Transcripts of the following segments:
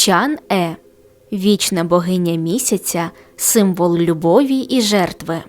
Чан Е вічна богиня місяця, символ любові і жертви.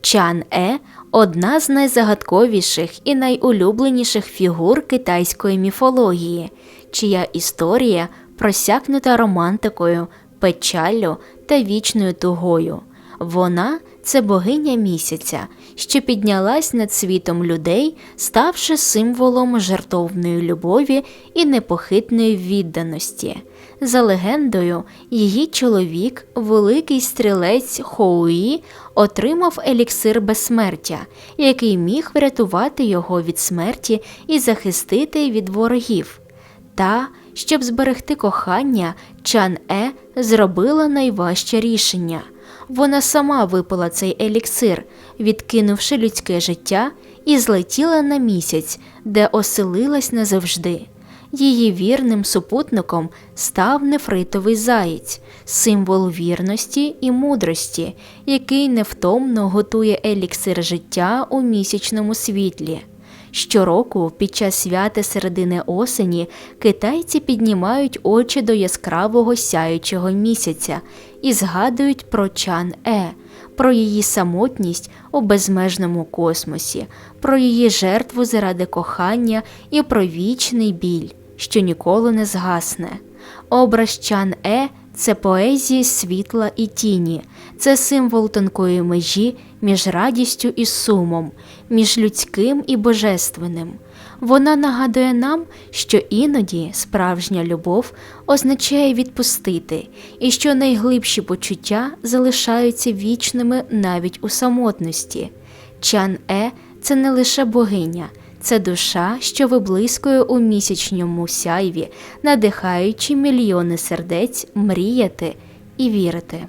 Чан Е одна з найзагадковіших і найулюбленіших фігур китайської міфології, чия історія просякнута романтикою, печаллю та вічною тугою. Вона це богиня місяця, що піднялась над світом людей, ставши символом жертовної любові і непохитної відданості. За легендою, її чоловік, великий стрілець Хоуї, отримав еліксир безсмертя, який міг врятувати його від смерті і захистити від ворогів. Та, щоб зберегти кохання, Чан Е зробила найважче рішення. Вона сама випила цей еліксир, відкинувши людське життя, і злетіла на місяць, де оселилась назавжди. Її вірним супутником став нефритовий заєць, символ вірності і мудрості, який невтомно готує еліксир життя у місячному світлі. Щороку, під час свята середини осені, китайці піднімають очі до яскравого сяючого місяця і згадують про Чан Е, про її самотність у безмежному космосі, про її жертву заради кохання і про вічний біль, що ніколи не згасне. Образ Чан Е це поезія світла і тіні, це символ тонкої межі між радістю і сумом, між людським і божественним. Вона нагадує нам, що іноді справжня любов означає відпустити, і що найглибші почуття залишаються вічними навіть у самотності. Чан Е це не лише богиня, це душа, що виблискує у місячному сяйві, надихаючи мільйони сердець мріяти і вірити.